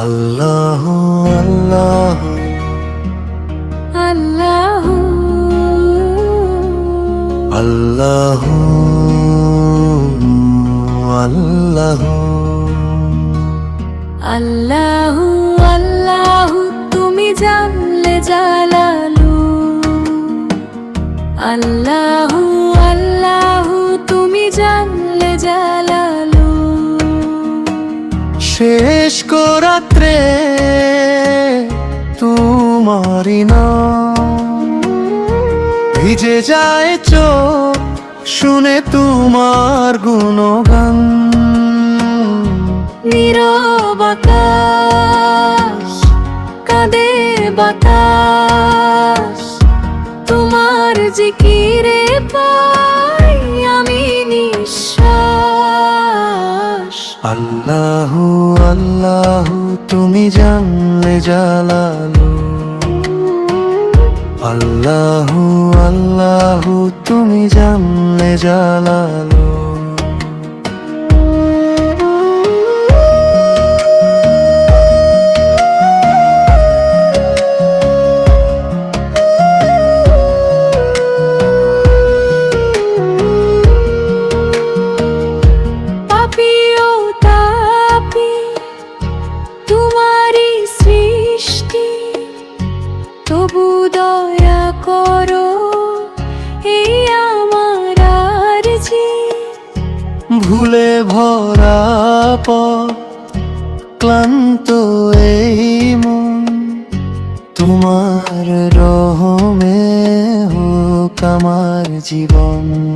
আল্লাহ আল্লাহ। আল্লাহ। আল্লাহ আল্লাহ। আল্লাহ আল্লাহ তুমি জানলে জালালু। আল্লাহ আল্লাহ তুমি জানলে জালালু। শেষ করাত্রে তোমারি ভিজে যায় শুনে তোমার গুণগান। নীরব আকাশ, কাঁদে বাতাস। তোমার জিকিরে পাই আল্লাহ আল্লাহ তুমি জানলে জালালো। আল্লাহ আল্লাহ তুমি জানলে জালালু। দয়া করো এই আমার আরজি। ভুলে ভরা পথ ক্লান্ত এই মন। তোমার রহমে হোক আমার জীবন।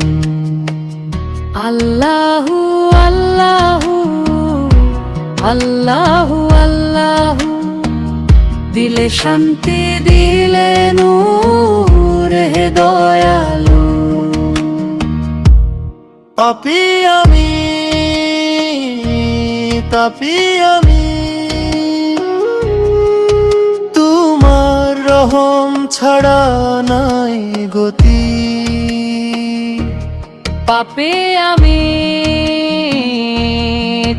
আল্লাহু আল্লাহু আল্লাহু আল্লাহু। দিলে শান্তি দিলে নূর হে দয়ালু। পাপি আমি তাপি আমি। তোমার রহম ছাড়া নাই গতি। পাপে আমি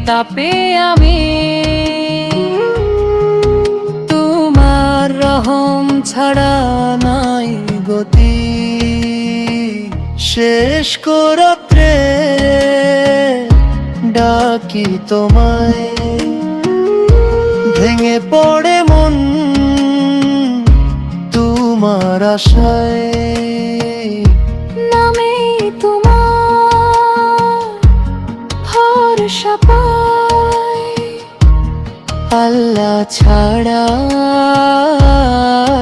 তাপে আমি। ছাড়া নাই গতি। শেষ করাত্রে ডাকি তোমায়। ভেঙে পড়ে মন তোমার আশায়। নামে তোমার ভরসা আল্লাহ ছাড়া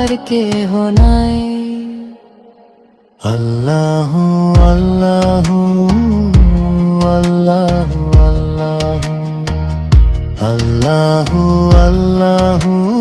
আর কেহ নাই। আল্লাহ আল্লাহ আল্লাহ আল্লাহ। আল্লাহ আল্লাহ।